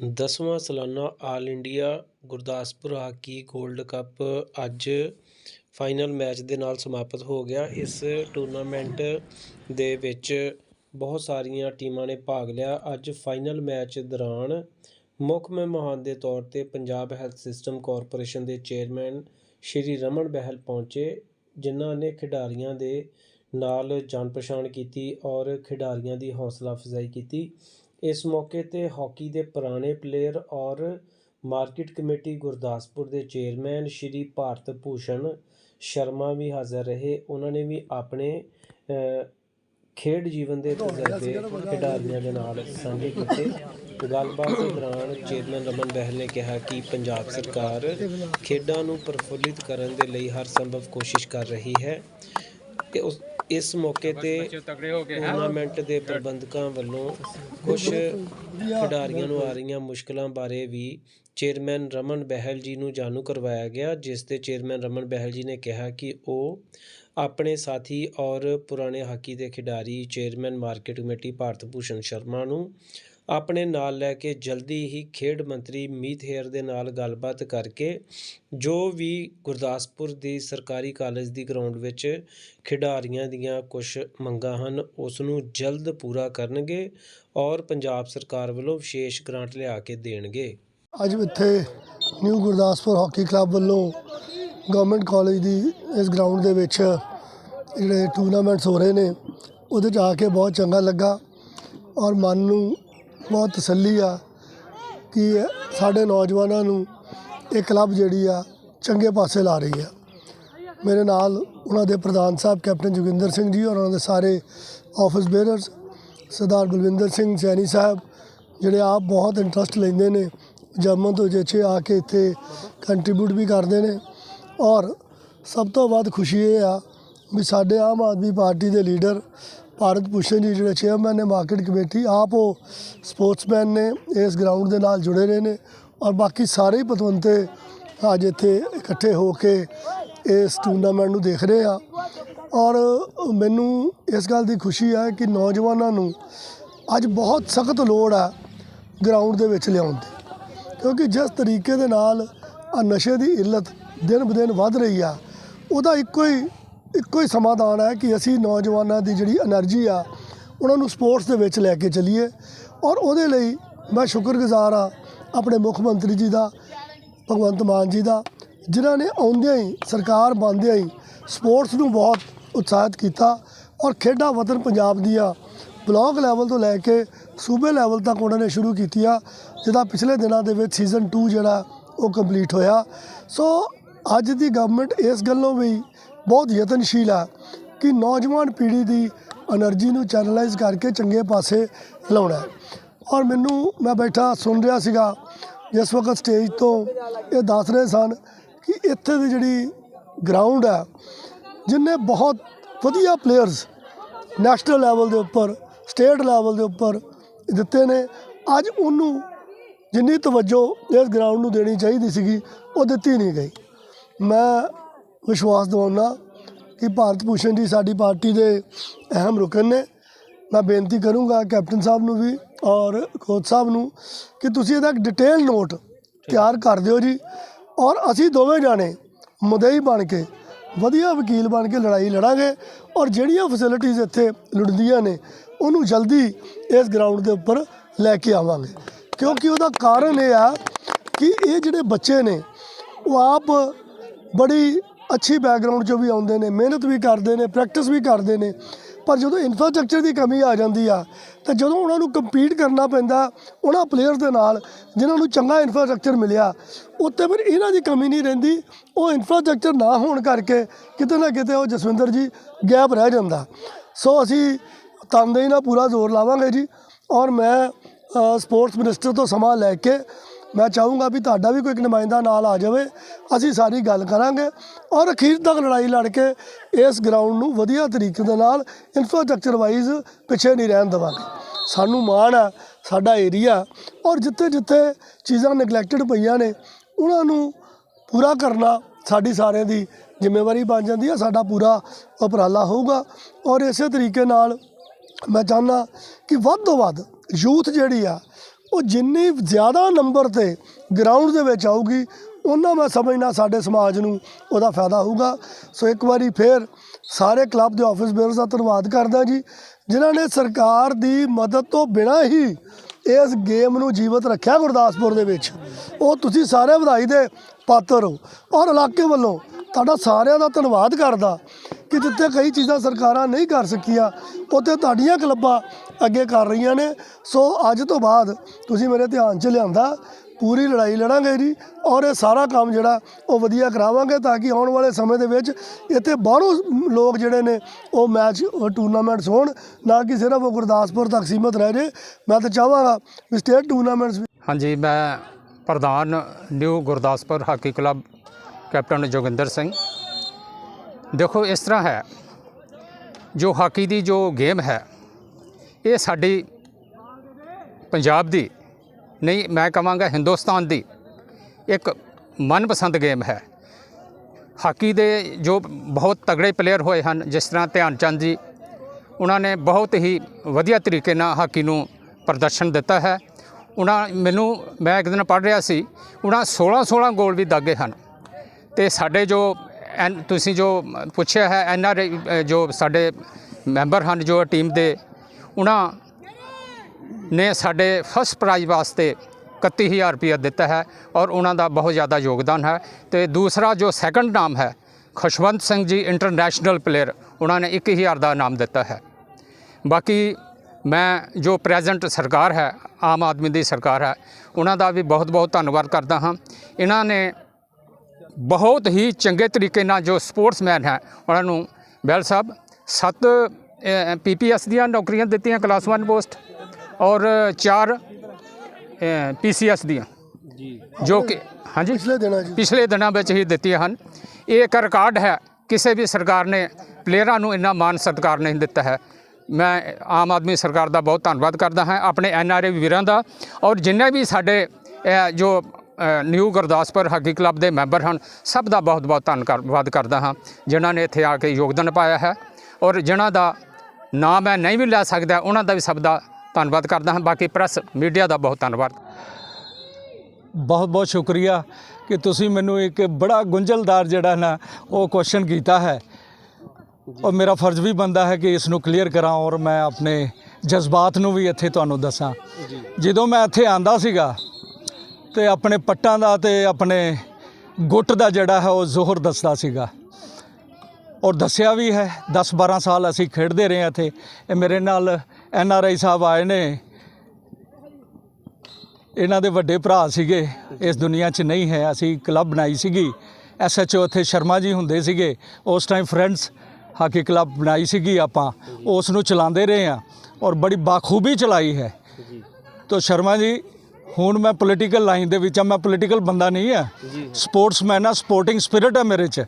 ਦਸਵਾਂ ਸਾਲਾਨਾ all India Gurdaspur hockey gold cup ਅੱਜ ਫਾਈਨਲ ਮੈਚ ਦੇ ਨਾਲ ਸਮਾਪਤ ਹੋ ਗਿਆ। ਇਸ ਟੂਰਨਾਮੈਂਟ ਦੇ ਵਿੱਚ ਬਹੁਤ ਸਾਰੀਆਂ ਟੀਮਾਂ ਨੇ ਭਾਗ ਲਿਆ। ਅੱਜ ਫਾਈਨਲ ਮੈਚ ਦੌਰਾਨ ਮੁੱਖ ਮਹਿਮਾਨ ਦੇ ਤੌਰ 'ਤੇ ਪੰਜਾਬ ਹੈਲਥ ਸਿਸਟਮ ਕਾਰਪੋਰੇਸ਼ਨ ਦੇ ਚੇਅਰਮੈਨ ਸ਼੍ਰੀ ਰਮਨ ਬਹਿਲ ਪਹੁੰਚੇ, ਜਿਨ੍ਹਾਂ ਨੇ ਖਿਡਾਰੀਆਂ ਦੇ ਨਾਲ ਜਾਣ ਪਛਾਣ ਕੀਤੀ ਔਰ ਖਿਡਾਰੀਆਂ ਦੀ ਹੌਸਲਾ ਅਫਜ਼ਾਈ ਕੀਤੀ। ਇਸ ਮੌਕੇ ਤੇ ਹਾਕੀ ਦੇ ਪੁਰਾਣੇ ਪਲੇਅਰ ਔਰ ਮਾਰਕੀਟ ਕਮੇਟੀ ਗੁਰਦਾਸਪੁਰ ਦੇ ਚੇਅਰਮੈਨ ਸ਼੍ਰੀ ਭਾਰਤ ਭੂਸ਼ਣ ਸ਼ਰਮਾ ਵੀ ਹਾਜ਼ਰ ਰਹੇ। ਉਹਨਾਂ ਨੇ ਵੀ ਆਪਣੇ ਖੇਡ ਜੀਵਨ ਦੇ ਤਜਰਬੇ ਖਿਡਾਰੀਆਂ ਦੇ ਨਾਲ ਸਾਂਝੇ ਕੀਤੇ। ਗੱਲਬਾਤ ਦੇ ਦੌਰਾਨ ਚੇਅਰਮੈਨ ਰਮਨ ਬਹਿਲ ਨੇ ਕਿਹਾ ਕਿ ਪੰਜਾਬ ਸਰਕਾਰ ਖੇਡਾਂ ਨੂੰ ਪ੍ਰਫੁੱਲਿਤ ਕਰਨ ਦੇ ਲਈ ਹਰ ਸੰਭਵ ਕੋਸ਼ਿਸ਼ ਕਰ ਰਹੀ ਹੈ। ਤੇ ਉਸ ਇਸ ਮੌਕੇ ਤੇ ਟੂਰਨਾਮੈਂਟ ਦੇ ਪ੍ਰਬੰਧਕਾਂ ਵੱਲੋਂ ਕੁਝ ਖਿਡਾਰੀਆਂ ਨੂੰ ਆ ਰਹੀਆਂ ਮੁਸ਼ਕਲਾਂ ਬਾਰੇ ਵੀ ਚੇਅਰਮੈਨ ਰਮਨ ਬਹਿਲ ਜੀ ਨੂੰ ਜਾਣੂ ਕਰਵਾਇਆ ਗਿਆ, ਜਿਸ ਤੇ ਚੇਅਰਮੈਨ ਰਮਨ ਬਹਿਲ ਜੀ ਨੇ ਕਿਹਾ ਕਿ ਉਹ ਆਪਣੇ ਸਾਥੀ ਔਰ ਪੁਰਾਣੇ ਹਾਕੀ ਦੇ ਖਿਡਾਰੀ chairman market committee Bharat Bhushan Sharma ਨੂੰ ਆਪਣੇ ਨਾਲ ਲੈ ਕੇ ਜਲਦੀ ਹੀ ਖੇਡ ਮੰਤਰੀ ਮੀਤ ਹੇਅਰ ਦੇ ਨਾਲ ਗੱਲਬਾਤ ਕਰਕੇ ਜੋ ਵੀ ਗੁਰਦਾਸਪੁਰ ਦੀ ਸਰਕਾਰੀ ਕਾਲਜ ਦੀ ਗਰਾਊਂਡ ਵਿੱਚ ਖਿਡਾਰੀਆਂ ਦੀਆਂ ਕੁਝ ਮੰਗਾਂ ਹਨ ਉਸ ਨੂੰ ਜਲਦ ਪੂਰਾ ਕਰਨਗੇ ਔਰ ਪੰਜਾਬ ਸਰਕਾਰ ਵੱਲੋਂ ਵਿਸ਼ੇਸ਼ ਗ੍ਰਾਂਟ ਲਿਆ ਕੇ ਦੇਣਗੇ। ਅੱਜ ਇੱਥੇ ਨਿਊ ਗੁਰਦਾਸਪੁਰ ਹਾਕੀ ਕਲੱਬ ਵੱਲੋਂ ਗਵਰਨਮੈਂਟ ਕਾਲਜ ਦੀ ਇਸ ਗਰਾਊਂਡ ਦੇ ਵਿੱਚ ਜਿਹੜੇ ਟੂਰਨਾਮੈਂਟਸ ਹੋ ਰਹੇ ਨੇ, ਉਹਦੇ 'ਚ ਆ ਕੇ ਬਹੁਤ ਚੰਗਾ ਲੱਗਾ ਔਰ ਮਨ ਨੂੰ ਬਹੁਤ ਤਸੱਲੀ ਆ ਕਿ ਸਾਡੇ ਨੌਜਵਾਨਾਂ ਨੂੰ ਇਹ ਕਲੱਬ ਜਿਹੜੀ ਆ ਚੰਗੇ ਪਾਸੇ ਲਾ ਰਹੀ ਆ। ਮੇਰੇ ਨਾਲ ਉਹਨਾਂ ਦੇ ਪ੍ਰਧਾਨ ਸਾਹਿਬ ਕੈਪਟਨ ਜੋਗਿੰਦਰ ਸਿੰਘ ਜੀ ਔਰ ਉਹਨਾਂ ਦੇ ਸਾਰੇ ਆਫਿਸ ਬੇਅਰਸ ਸਰਦਾਰ ਬਲਵਿੰਦਰ ਸਿੰਘ ਸੈਣੀ ਸਾਹਿਬ, ਜਿਹੜੇ ਆਪ ਬਹੁਤ ਇੰਟਰਸਟ ਲੈਂਦੇ ਨੇ ਜਰਮਨ ਤੋਂ ਜਿੱਥੇ ਆ ਕੇ ਇੱਥੇ ਕੰਟਰੀਬਿਊਟ ਵੀ ਕਰਦੇ ਨੇ ਔਰ ਸਭ ਤੋਂ ਵੱਧ ਖੁਸ਼ੀ ਇਹ ਆ ਵੀ ਸਾਡੇ ਆਮ ਆਦਮੀ ਪਾਰਟੀ ਦੇ ਲੀਡਰ ਭਾਰਤ ਭੂਸ਼ਣ ਜੀ ਜਿਹੜੇ ਚੇਅਰਮੈਨ ਨੇ ਮਾਰਕੀਟ ਕਮੇਟੀ, ਆਪ ਉਹ ਸਪੋਰਟਸਮੈਨ ਨੇ, ਇਸ ਗਰਾਊਂਡ ਦੇ ਨਾਲ ਜੁੜੇ ਰਹੇ ਨੇ ਔਰ ਬਾਕੀ ਸਾਰੇ ਹੀ ਪਤਵੰਤੇ ਅੱਜ ਇੱਥੇ ਇਕੱਠੇ ਹੋ ਕੇ ਇਸ ਟੂਰਨਾਮੈਂਟ ਨੂੰ ਦੇਖ ਰਹੇ ਆ। ਔਰ ਮੈਨੂੰ ਇਸ ਗੱਲ ਦੀ ਖੁਸ਼ੀ ਹੈ ਕਿ ਨੌਜਵਾਨਾਂ ਨੂੰ ਅੱਜ ਬਹੁਤ ਸਖਤ ਲੋੜ ਆ ਗਰਾਊਂਡ ਦੇ ਵਿੱਚ ਲਿਆਉਣ ਦੀ। ਕਿਉਂਕਿ ਜਿਸ ਤਰੀਕੇ ਦੇ ਨਾਲ ਆ ਨਸ਼ੇ ਦੀ ਇੱਲਤ ਦਿਨ ਬ ਦਿਨ ਵੱਧ ਰਹੀ ਆ, ਉਹਦਾ ਇੱਕੋ ਹੀ ਇੱਕੋ ਹੀ ਸਮਾਧਾਨ ਹੈ ਕਿ ਅਸੀਂ ਨੌਜਵਾਨਾਂ ਦੀ ਜਿਹੜੀ એનર્ਜੀ ਆ, ਉਹਨਾਂ ਨੂੰ ਸਪੋਰਟਸ ਦੇ ਵਿੱਚ ਲੈ ਕੇ ਚੱਲੀਏ ਔਰ ਉਹਦੇ ਲਈ ਮੈਂ ਸ਼ੁਕਰਗੁਜ਼ਾਰ ਆ ਆਪਣੇ ਮੁੱਖ ਮੰਤਰੀ ਜੀ ਦਾ, ਭਗਵੰਤ ਮਾਨ ਜੀ ਦਾ, ਜਿਨ੍ਹਾਂ ਨੇ ਆਉਂਦਿਆਂ ਹੀ, ਸਰਕਾਰ ਬਣਦਿਆਂ ਹੀ ਸਪੋਰਟਸ ਨੂੰ ਬਹੁਤ ਉਤਸ਼ਾਹਿਤ ਕੀਤਾ ਔਰ ਖੇਡਾਂ ਵਤਨ ਪੰਜਾਬ ਦੀਆਂ ਬਲਾਕ ਲੈਵਲ ਤੋਂ ਲੈ ਕੇ ਸੂਬੇ ਲੈਵਲ ਤੱਕ ਉਹਨਾਂ ਨੇ ਸ਼ੁਰੂ ਕੀਤੀ ਆ ਜਿਹਦਾ ਪਿਛਲੇ ਦਿਨਾਂ ਦੇ ਵਿੱਚ ਸੀਜ਼ਨ 2 ਜਿਹੜਾ ਉਹ ਕੰਪਲੀਟ ਹੋਇਆ। ਸੋ ਅੱਜ ਦੀ ਗਵਰਨਮੈਂਟ ਇਸ ਗੱਲੋਂ ਵੀ ਬਹੁਤ ਯਤਨਸ਼ੀਲ ਆ ਕਿ ਨੌਜਵਾਨ ਪੀੜ੍ਹੀ ਦੀ એનર્ਜੀ ਨੂੰ ਚੈਨਲਾਈਜ਼ ਕਰਕੇ ਚੰਗੇ ਪਾਸੇ ਲਾਉਣਾ ਔਰ ਮੈਨੂੰ, ਮੈਂ ਬੈਠਾ ਸੁਣ ਰਿਹਾ ਸੀਗਾ, ਜਿਸ ਵਕਤ ਸਟੇਜ ਤੋਂ ਇਹ ਦੱਸ ਰਹੇ ਸਨ ਕਿ ਇੱਥੇ ਦੀ ਜਿਹੜੀ ਗਰਾਊਂਡ ਹੈ ਜਿੰਨੇ ਬਹੁਤ ਵਧੀਆ ਪਲੇਅਰਸ ਨੈਸ਼ਨਲ ਲੈਵਲ ਦੇ ਉੱਪਰ ਸਟੇਟ ਲੈਵਲ ਦੇ ਉੱਪਰ ਦਿੱਤੇ ਨੇ, ਅੱਜ ਉਹਨੂੰ ਜਿੰਨੀ ਤਵੱਜੋ ਇਸ ਗਰਾਊਂਡ ਨੂੰ ਦੇਣੀ ਚਾਹੀਦੀ ਸੀਗੀ, ਉਹ ਦਿੱਤੀ ਨਹੀਂ ਗਈ। ਮੈਂ ਵਿਸ਼ਵਾਸ ਦਿਵਾਉਣਾ ਕਿ ਭਾਰਤ ਭੂਸ਼ਣ ਜੀ ਸਾਡੀ ਪਾਰਟੀ ਦੇ ਅਹਿਮ ਰੁਕਨ ਨੇ। ਮੈਂ ਬੇਨਤੀ ਕਰੂੰਗਾ ਕੈਪਟਨ ਸਾਹਿਬ ਨੂੰ ਵੀ ਔਰ ਕੋਚ ਸਾਹਿਬ ਨੂੰ ਕਿ ਤੁਸੀਂ ਇਹਦਾ ਇੱਕ ਡਿਟੇਲ ਨੋਟ ਤਿਆਰ ਕਰ ਦਿਓ ਜੀ। ਔਰ ਅਸੀਂ ਦੋਵੇਂ ਜਾਣੇ ਮੁਦਈ ਬਣ ਕੇ, ਵਧੀਆ ਵਕੀਲ ਬਣ ਕੇ ਲੜਾਈ ਲੜਾਂਗੇ ਔਰ ਜਿਹੜੀਆਂ ਫੈਸਿਲਿਟੀਆਂ ਇੱਥੇ ਲੁੜਦੀਆਂ ਨੇ, ਉਹਨੂੰ ਜਲਦੀ ਇਸ ਗਰਾਊਂਡ ਦੇ ਉੱਪਰ ਲੈ ਕੇ ਆਵਾਂਗੇ। ਕਿਉਂਕਿ ਉਹਦਾ ਕਾਰਨ ਇਹ ਆ ਕਿ ਇਹ ਜਿਹੜੇ ਬੱਚੇ ਨੇ, ਉਹ ਆਪ ਬੜੀ ਅੱਛੀ ਬੈਕਗ੍ਰਾਉਂਡ ਚੋਂ ਵੀ ਆਉਂਦੇ ਨੇ, ਮਿਹਨਤ ਵੀ ਕਰਦੇ ਨੇ ਪ੍ਰੈਕਟਿਸ ਵੀ ਕਰਦੇ ਨੇ। ਪਰ ਜਦੋਂ ਇਨਫਰਾਸਟ੍ਰਕਚਰ ਦੀ ਕਮੀ ਆ ਜਾਂਦੀ ਆ, ਤਾਂ ਜਦੋਂ ਉਹਨਾਂ ਨੂੰ ਕੰਪੀਟ ਕਰਨਾ ਪੈਂਦਾ ਉਹਨਾਂ ਪਲੇਅਰਸ ਦੇ ਨਾਲ, ਜਿਨ੍ਹਾਂ ਨੂੰ ਚੰਗਾ ਇਨਫਰਾਸਟ੍ਰਕਚਰ ਮਿਲਿਆ ਉੱਤੇ ਫਿਰ ਇਹਨਾਂ ਦੀ ਕਮੀ ਨਹੀਂ ਰਹਿੰਦੀ। ਉਹ ਇਨਫਰਾਸਟ੍ਰਕਚਰ ਨਾ ਹੋਣ ਕਰਕੇ ਕਿਤੇ ਨਾ ਕਿਤੇ ਉਹ ਜਸਵਿੰਦਰ ਜੀ ਗੈਪ ਰਹਿ ਜਾਂਦਾ। ਸੋ ਅਸੀਂ ਤਨਦੇਹੀ ਨਾਲ ਪੂਰਾ ਜ਼ੋਰ ਲਾਵਾਂਗੇ ਜੀ ਔਰ ਮੈਂ ਸਪੋਰਟਸ ਮਿਨਿਸਟਰ ਤੋਂ ਸਮਾਂ ਲੈ ਕੇ ਮੈਂ ਚਾਹੂੰਗਾ ਵੀ ਤੁਹਾਡਾ ਵੀ ਕੋਈ ਇੱਕ ਨੁਮਾਇੰਦਾ ਨਾਲ ਆ ਜਾਵੇ। ਅਸੀਂ ਸਾਰੀ ਗੱਲ ਕਰਾਂਗੇ ਔਰ ਅਖੀਰ ਤੱਕ ਲੜਾਈ ਲੜ ਕੇ ਇਸ ਗਰਾਊਂਡ ਨੂੰ ਵਧੀਆ ਤਰੀਕੇ ਦੇ ਨਾਲ ਇਨਫਰਾਸਟ੍ਰਕਚਰ ਵਾਈਜ਼ ਪਿੱਛੇ ਨਹੀਂ ਰਹਿਣ ਦੇਵਾਂਗੇ। ਸਾਨੂੰ ਮਾਣ ਆ, ਸਾਡਾ ਏਰੀਆ ਔਰ ਜਿੱਥੇ ਜਿੱਥੇ ਚੀਜ਼ਾਂ ਨੈਗਲੈਕਟਡ ਪਈਆਂ ਨੇ, ਉਹਨਾਂ ਨੂੰ ਪੂਰਾ ਕਰਨਾ ਸਾਡੀ ਸਾਰਿਆਂ ਦੀ ਜ਼ਿੰਮੇਵਾਰੀ ਬਣ ਜਾਂਦੀ ਹੈ ਸਾਡਾ ਪੂਰਾ ਉਪਰਾਲਾ ਹੋਊਗਾ। ਔਰ ਇਸੇ ਤਰੀਕੇ ਨਾਲ ਮੈਂ ਚਾਹੁੰਦਾ ਕਿ ਵੱਧ ਤੋਂ ਵੱਧ ਯੂਥ ਜਿਹੜੀ ਆ ਉਹ ਜਿੰਨੀ ਜ਼ਿਆਦਾ ਨੰਬਰ ਤੇ ਗਰਾਊਂਡ ਦੇ ਵਿੱਚ ਆਊਗੀ, ਉਹਨਾਂ ਮੈਂ ਸਮਝਣਾ ਸਾਡੇ ਸਮਾਜ ਨੂੰ ਉਹਦਾ ਫਾਇਦਾ ਹੋਊਗਾ। ਸੋ ਇੱਕ ਵਾਰੀ ਫੇਰ ਸਾਰੇ ਕਲੱਬ ਦੇ ਆਫਿਸ ਬੇਅਰਸ ਦਾ ਧੰਨਵਾਦ ਕਰਦਾ ਜੀ, ਜਿਨ੍ਹਾਂ ਨੇ ਸਰਕਾਰ ਦੀ ਮਦਦ ਤੋਂ ਬਿਨਾਂ ਹੀ ਇਸ ਗੇਮ ਨੂੰ ਜੀਵਤ ਰੱਖਿਆ ਗੁਰਦਾਸਪੁਰ ਦੇ ਵਿੱਚ। ਉਹ ਤੁਸੀਂ ਸਾਰੇ ਵਧਾਈ ਦੇ ਪਾਤਰ ਹੋ ਔਰ ਇਲਾਕੇ ਵੱਲੋਂ ਤੁਹਾਡਾ ਸਾਰਿਆਂ ਦਾ ਧੰਨਵਾਦ ਕਰਦਾ ਕਿ ਜਿੱਥੇ ਕਈ ਚੀਜ਼ਾਂ ਸਰਕਾਰਾਂ ਨਹੀਂ ਕਰ ਸਕੀਆਂ, ਉੱਥੇ ਤੁਹਾਡੀਆਂ ਕਲੱਬਾਂ ਅੱਗੇ ਕਰ ਰਹੀਆਂ ਨੇ। ਸੋ ਅੱਜ ਤੋਂ ਬਾਅਦ ਤੁਸੀਂ ਮੇਰੇ ਧਿਆਨ 'ਚ ਲਿਆਂਦਾ, ਪੂਰੀ ਲੜਾਈ ਲੜਾਂਗੇ ਜੀ ਔਰ ਇਹ ਸਾਰਾ ਕੰਮ ਜਿਹੜਾ ਉਹ ਵਧੀਆ ਕਰਾਵਾਂਗੇ ਤਾਂ ਕਿ ਆਉਣ ਵਾਲੇ ਸਮੇਂ ਦੇ ਵਿੱਚ ਇੱਥੇ ਬਾਹਰੋਂ ਲੋਕ ਜਿਹੜੇ ਨੇ ਉਹ ਮੈਚ ਟੂਰਨਾਮੈਂਟਸ ਹੋਣ। ਨਾ ਕਿ ਸਿਰਫ ਉਹ ਗੁਰਦਾਸਪੁਰ ਤੱਕ ਸੀਮਤ ਰਹਿ ਜੇ। ਮੈਂ ਤਾਂ ਚਾਹਾਂਗਾ ਵੀ ਸਟੇਟ ਟੂਰਨਾਮੈਂਟਸ ਹਾਂਜੀ, ਮੈਂ ਪ੍ਰਧਾਨ new Gurdaspur hockey club captain Joginder Singh. ਦੇਖੋ, ਇਸ ਤਰ੍ਹਾਂ ਹੈ, ਜੋ ਹਾਕੀ ਦੀ ਜੋ ਗੇਮ ਹੈ ਇਹ ਸਾਡੀ ਪੰਜਾਬ ਦੀ ਨਹੀਂ, ਮੈਂ ਕਹਾਂਗਾ ਹਿੰਦੁਸਤਾਨ ਦੀ ਇੱਕ ਮਨਪਸੰਦ ਗੇਮ ਹੈ। ਹਾਕੀ ਦੇ ਜੋ ਬਹੁਤ ਤਗੜੇ ਪਲੇਅਰ ਹੋਏ ਹਨ, ਜਿਸ ਤਰ੍ਹਾਂ ਧਿਆਨ ਚੰਦ ਜੀ, ਉਹਨਾਂ ਨੇ ਬਹੁਤ ਹੀ ਵਧੀਆ ਤਰੀਕੇ ਨਾਲ ਹਾਕੀ ਨੂੰ ਪ੍ਰਦਰਸ਼ਨ ਦਿੱਤਾ ਹੈ। ਉਹਨਾਂ ਮੈਨੂੰ, ਮੈਂ ਇੱਕ ਦਿਨ ਪੜ੍ਹ ਰਿਹਾ ਸੀ, ਉਹਨਾਂ 16 16 ਗੋਲ ਵੀ ਦਾਗੇ ਹਨ। ਤੇ ਸਾਡੇ ਜੋ ਐਨ- ਤੁਸੀਂ ਜੋ ਪੁੱਛਿਆ ਹੈ, ਐਨ ਆਰ ਜੋ ਸਾਡੇ ਮੈਂਬਰ ਹਨ, ਜੋ ਟੀਮ ਦੇ ਉਹਨਾਂ ਨੇ ਸਾਡੇ ਫਸਟ ਪ੍ਰਾਈਜ਼ ਵਾਸਤੇ 31000 ਰੁਪਏ ਦਿੱਤਾ ਹੈ ਔਰ ਉਹਨਾਂ ਦਾ ਬਹੁਤ ਜ਼ਿਆਦਾ ਯੋਗਦਾਨ ਹੈ ਤੇ ਦੂਸਰਾ ਜੋ ਸੈਕੰਡ ਨਾਮ ਹੈ, ਖੁਸ਼ਵੰਤ ਸਿੰਘ ਜੀ ਇੰਟਰਨੈਸ਼ਨਲ ਪਲੇਅਰ ਉਹਨਾਂ ਨੇ 21000 ਦਾ ਨਾਮ ਦਿੱਤਾ ਹੈ। ਬਾਕੀ ਮੈਂ ਜੋ ਪ੍ਰੈਜ਼ੈਂਟ ਸਰਕਾਰ ਹੈ, ਆਮ ਆਦਮੀ ਦੀ ਸਰਕਾਰ ਹੈ, ਉਹਨਾਂ ਦਾ ਵੀ ਬਹੁਤ ਬਹੁਤ ਧੰਨਵਾਦ ਕਰਦਾ ਹਾਂ। ਇਹਨਾਂ ਨੇ ਬਹੁਤ ਹੀ ਚੰਗੇ ਤਰੀਕੇ ਨਾਲ ਜੋ ਸਪੋਰਟਸਮੈਨ ਹੈ, ਉਹਨਾਂ ਨੂੰ ਬੈਲ ਸਾਹਿਬ, ਸੱਤ ਪੀਪੀਐਸ ਦੀਆਂ ਨੌਕਰੀਆਂ ਦਿੱਤੀਆਂ ਕਲਾਸ 1 ਪੋਸਟ ਔਰ ਚਾਰ ਪੀਸੀਐਸ ਦੀਆਂ। ਜੀ। ਜੋ ਕਿ ਹਾਂਜੀ? ਪਿਛਲੇ ਦਿਨਾਂ 'ਚ ਪਿਛਲੇ ਦਿਨਾਂ ਵਿੱਚ ਹੀ ਦਿੱਤੀਆਂ ਹਨ। ਇਹ ਇੱਕ ਰਿਕਾਰਡ ਹੈ। ਕਿਸੇ ਵੀ ਸਰਕਾਰ ਨੇ ਪਲੇਅਰਾਂ ਨੂੰ ਇੰਨਾ ਮਾਨ ਸਤਿਕਾਰ ਨਹੀਂ ਦਿੱਤਾ ਹੈ। ਮੈਂ ਆਮ ਆਦਮੀ ਸਰਕਾਰ ਦਾ ਬਹੁਤ ਧੰਨਵਾਦ ਕਰਦਾ ਹਾਂ। ਆਪਣੇ ਐਨਆਰਏ ਵੀਰਾਂ ਦਾ ਔਰ ਜਿੰਨੇ ਵੀ ਸਾਡੇ ਜੋ ਨਿਊ ਗੁਰਦਾਸਪੁਰ ਹਾਕੀ ਕਲੱਬ ਦੇ ਮੈਂਬਰ ਹਨ ਸਭ ਦਾ ਬਹੁਤ ਬਹੁਤ ਧੰਨਵਾਦ ਕਰਦਾ ਹਾਂ। ਜਿਨ੍ਹਾਂ ਨੇ ਇੱਥੇ ਆ ਕੇ ਯੋਗਦਾਨ ਪਾਇਆ ਹੈ ਔਰ ਜਿਨ੍ਹਾਂ ਦਾ ਨਾਮ ਮੈਂ ਨਹੀਂ ਵੀ ਲੈ ਸਕਦਾ, ਉਹਨਾਂ ਦਾ ਵੀ ਸਭ ਦਾ ਧੰਨਵਾਦ ਕਰਦਾ ਹਾਂ। ਬਾਕੀ ਪ੍ਰੈਸ ਮੀਡੀਆ ਦਾ ਬਹੁਤ ਧੰਨਵਾਦ। ਬਹੁਤ ਬਹੁਤ ਸ਼ੁਕਰੀਆ ਕਿ ਤੁਸੀਂ ਮੈਨੂੰ ਇੱਕ ਬੜਾ ਗੁੰਝਲਦਾਰ ਜਿਹੜਾ ਨਾ, ਉਹ ਕੁਐਸਚਨ ਕੀਤਾ ਹੈ। ਔਰ ਮੇਰਾ ਫਰਜ਼ ਵੀ ਬਣਦਾ ਹੈ ਕਿ ਇਸ ਨੂੰ ਕਲੀਅਰ ਕਰਾਂ ਔਰ ਮੈਂ ਆਪਣੇ ਜਜ਼ਬਾਤ ਨੂੰ ਵੀ ਇੱਥੇ ਤੁਹਾਨੂੰ ਦੱਸਾਂ। ਜਦੋਂ ਮੈਂ ਇੱਥੇ ਆਂਦਾ ਸੀਗਾ ਤੇ ਆਪਣੇ ਪੱਟਾਂ ਦਾ ਤੇ ਆਪਣੇ ਗੁੱਟ ਦਾ ਜਿਹੜਾ ਹੈ, ਉਹ ਜ਼ੋਹਰ ਦੱਸਦਾ ਸੀਗਾ। ਔਰ ਦੱਸਿਆ ਵੀ ਹੈ 10 12 ਸਾਲ ਅਸੀਂ ਖੇਡਦੇ ਰਹੇ ਹਾਂ ਇੱਥੇ। ਇਹ ਮੇਰੇ ਨਾਲ ਐਨ ਆਰ ਆਈ ਸਾਹਿਬ ਆਏ ਨੇ। ਇਹਨਾਂ ਦੇ ਵੱਡੇ ਭਰਾ ਸੀਗੇ ਇਸ ਦੁਨੀਆ 'ਚ ਨਹੀਂ ਹੈ। ਅਸੀਂ ਕਲੱਬ ਬਣਾਈ ਸੀਗੀ। ਐਸਐਚਓ ਇੱਥੇ ਸ਼ਰਮਾ ਜੀ ਹੁੰਦੇ ਸੀਗੇ। ਉਸ ਟਾਈਮ ਫਰੈਂਡਸ ਹਾਕੀ ਕਲੱਬ ਬਣਾਈ ਸੀਗੀ ਆਪਾਂ। ਉਸ ਨੂੰ ਚਲਾਉਂਦੇ ਰਹੇ ਆ ਔਰ ਬੜੀ ਬਾਖੂਬੀ ਚਲਾਈ ਹੈ। ਤੋ ਸ਼ਰਮਾ ਜੀ ਹੁਣ ਮੈਂ ਪੋਲੀਟੀਕਲ ਲਾਈਨ ਦੇ ਵਿੱਚ ਆ ਮੈਂ ਪੋਲੀਟੀਕਲ ਬੰਦਾ ਨਹੀਂ ਆ ਸਪੋਰਟਸਮੈਨ ਆ ਸਪੋਰਟਿੰਗ ਸਪਿਰਿਟ ਹੈ ਮੇਰੇ 'ਚ।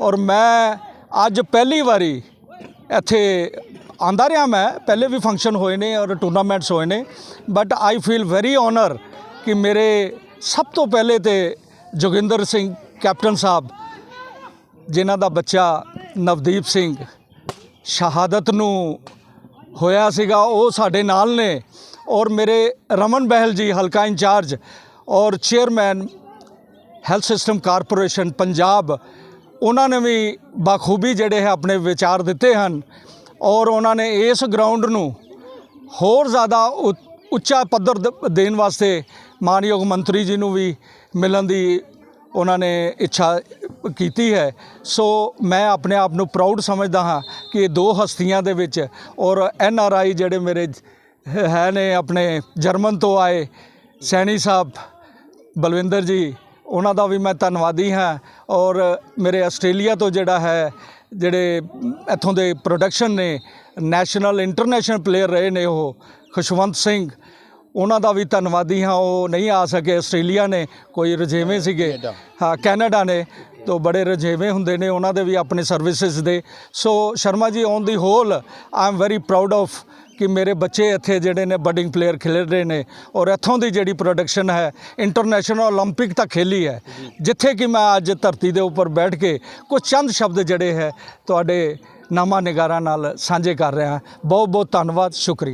ਔਰ ਮੈਂ ਅੱਜ ਪਹਿਲੀ ਵਾਰੀ ਇੱਥੇ ਆਂਦਾ ਰਿਹਾ ਮੈਂ। ਪਹਿਲੇ ਵੀ ਫੰਕਸ਼ਨ ਹੋਏ ਨੇ ਔਰ ਟੂਰਨਾਮੈਂਟਸ ਹੋਏ ਨੇ। But I feel very honour ਕਿ ਮੇਰੇ ਸਭ ਤੋਂ ਪਹਿਲੇ ਤੇ ਜੋਗਿੰਦਰ ਸਿੰਘ ਕੈਪਟਨ ਸਾਹਿਬ, ਜਿਨ੍ਹਾਂ ਦਾ ਬੱਚਾ ਨਵਦੀਪ ਸਿੰਘ ਸ਼ਹਾਦਤ ਨੂੰ ਹੋਇਆ ਸੀਗਾ, ਉਹ ਸਾਡੇ ਨਾਲ ਨੇ। ਔਰ ਮੇਰੇ ਰਮਨ ਬਹਿਲ ਜੀ, ਹਲਕਾ ਇੰਚਾਰਜ ਔਰ chairman health system corporation Punjab ਉਹਨਾਂ ਨੇ ਵੀ ਬਾਖੂਬੀ ਜਿਹੜੇ ਹੈ ਆਪਣੇ ਵਿਚਾਰ ਦਿੱਤੇ ਹਨ ਔਰ ਉਹਨਾਂ ਨੇ ਇਸ ਗਰਾਊਂਡ ਨੂੰ ਹੋਰ ਜ਼ਿਆਦਾ ਉ- ਉੱਚਾ ਪੱਧਰ ਦੇਣ ਵਾਸਤੇ ਮਾਨਯੋਗ ਮੰਤਰੀ ਜੀ ਨੂੰ ਵੀ ਮਿਲਣ ਦੀ ਉਹਨਾਂ ਨੇ ਇੱਛਾ ਕੀਤੀ ਹੈ। ਸੋ ਮੈਂ ਆਪਣੇ ਆਪ ਨੂੰ ਪ੍ਰਾਊਡ ਸਮਝਦਾ ਹਾਂ ਕਿ ਇਹ ਦੋ ਹਸਤੀਆਂ ਦੇ ਵਿੱਚ ਔਰ ਐਨ ਆਰ ਆਈ ਜਿਹੜੇ ਮੇਰੇ ਹੈ ਨੇ ਆਪਣੇ ਜਰਮਨ ਤੋਂ ਆਏ ਸੈਣੀ ਸਾਹਿਬ ਬਲਵਿੰਦਰ ਜੀ ਉਹਨਾਂ ਦਾ ਵੀ ਮੈਂ ਧੰਨਵਾਦੀ ਹਾਂ ਔਰ ਮੇਰੇ ਆਸਟ੍ਰੇਲੀਆ ਤੋਂ ਜਿਹੜਾ ਹੈ ਜਿਹੜੇ ਇੱਥੋਂ ਦੇ ਪ੍ਰੋਡਕਸ਼ਨ ਨੇ ਨੈਸ਼ਨਲ ਇੰਟਰਨੈਸ਼ਨਲ ਪਲੇਅਰ ਰਹੇ ਨੇ ਉਹ ਖੁਸ਼ਵੰਤ ਸਿੰਘ ਉਹਨਾਂ ਦਾ ਵੀ ਧੰਨਵਾਦੀ ਹਾਂ। ਉਹ ਨਹੀਂ ਆ ਸਕੇ ਆਸਟ੍ਰੇਲੀਆ ਨੇ ਕੋਈ ਰਜੇਵੇਂ ਸੀਗੇ। ਹਾਂ ਕੈਨੇਡਾ ਨੇ ਤੋਂ ਬੜੇ ਰਜੇਵੇਂ ਹੁੰਦੇ ਨੇ ਉਹਨਾਂ ਦੇ ਵੀ ਆਪਣੇ ਸਰਵਿਸਿਜ਼ ਦੇ। So Sharma ji on the whole I am very proud of ਕਿ ਮੇਰੇ ਬੱਚੇ ਇੱਥੇ ਜਿਹੜੇ ਨੇ ਬਡਿੰਗ ਪਲੇਅਰ ਖੇਡ ਰਹੇ ਨੇ ਔਰ ਇੱਥੋਂ ਦੀ ਜਿਹੜੀ ਪ੍ਰੋਡਕਸ਼ਨ ਹੈ ਇੰਟਰਨੈਸ਼ਨਲ 올림픽 ਤੱਕ ਖੇਲੀ ਹੈ ਜਿੱਥੇ ਕਿ ਮੈਂ ਅੱਜ ਧਰਤੀ ਦੇ ਉੱਪਰ ਬੈਠ ਕੇ ਕੁਝ ਚੰਦ ਸ਼ਬਦ ਜਿਹੜੇ ਹੈ ਤੁਹਾਡੇ ਨਾਮਾ ਨਿਗਾਰਾਂ ਨਾਲ ਸਾਂਝੇ ਕਰ ਰਿਹਾ ਬਹੁਤ ਬਹੁਤ ਧੰਨਵਾਦ ਸ਼ੁਕਰੀਆ